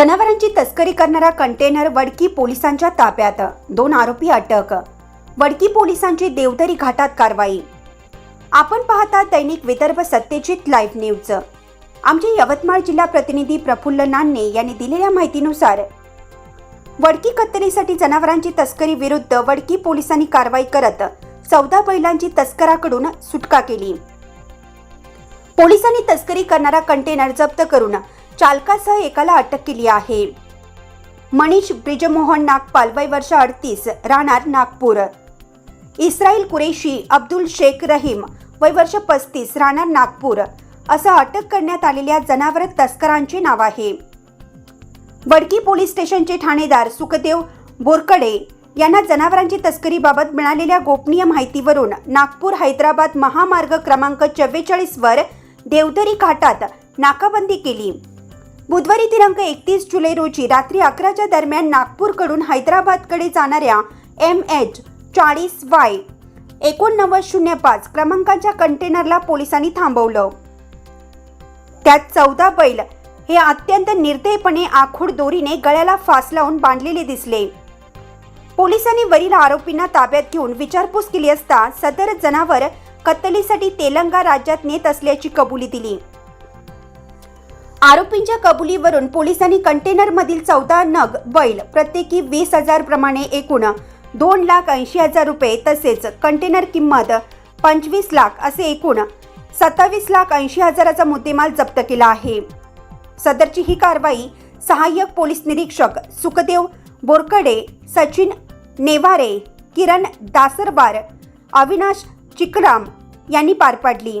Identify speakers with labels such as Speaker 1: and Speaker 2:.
Speaker 1: जनावरांची तस्करी करणारा कंटेनर वडकी पोलिसांच्या ताब्यात. दोन आरोपी अटक. वडकी पोलिसांची देवदरी घाटात कारवाई. आपण पाहता दैनिक विदर्भ सत्यजित लाईव्ह न्यूज. आमचे यवतमाळ जिल्हा प्रतिनिधी प्रफुल्ल नान्ने यांनी दिलेल्या माहितीनुसार वडकी कत्तलीसाठी जनावरांची तस्करी विरुद्ध वडकी पोलिसांनी कारवाई करत चौदा बैलांची तस्कराकडून सुटका केली. पोलिसांनी तस्करी करणारा कंटेनर जप्त करून चालकासह एकाला अटक केली आहे. मनीष ब्रिजमोहन नागपाल वय वर्ष अडतीस राहणार नागपूर. इस्राईल कुरेशी अब्दुल शेख रहीम वय वर्ष पस्तीस राहणार नागपूर. असं अटक करण्यात आलेल्या जनावर तस्करांचे नाव आहे. वडकी पोलीस स्टेशनचे ठाणेदार सुखदेव बोरकडे यांना जनावरांची तस्करीबाबत मिळालेल्या गोपनीय माहितीवरून नागपूर हैदराबाद महामार्ग क्रमांक चव्वेचाळीसवर देवदरी घाटात नाकाबंदी केली. बुधवारी दिनांक एकतीस जुलै रोजी रात्री अकराच्या दरम्यान नागपूरकडून हैदराबादकडे जाणाऱ्या एम एच चाळीस वाय एकोणनव्वद शून्य पाच क्रमांकाच्या कंटेनरला पोलिसांनी थांबवलं. त्यात चौदा बैल हे अत्यंत निर्दयपणे आखूड दोरीने गळ्याला फास लावून बांधलेले दिसले. पोलिसांनी वरील आरोपींना ताब्यात घेऊन विचारपूस केली असता सदर जनावर कत्तलीसाठी तेलंगा राज्यात नेत असल्याची कबुली दिली. आरोपींच्या कबुलीवरून पोलिसांनी कंटेनरमधील चौदा नग बैल प्रत्येकी वीस हजार प्रमाणे एकूण दोन लाख ऐंशी हजार रुपये तसेच कंटेनर किंमत पंचवीस लाख असे एकूण सत्तावीस लाख ऐंशी हजाराचा मुद्देमाल जप्त केला आहे. सदरची ही कारवाई सहाय्यक पोलीस निरीक्षक सुखदेव बोरकडे सचिन नेवारे किरण दासरबार अविनाश चिकराम यांनी पार पाडली.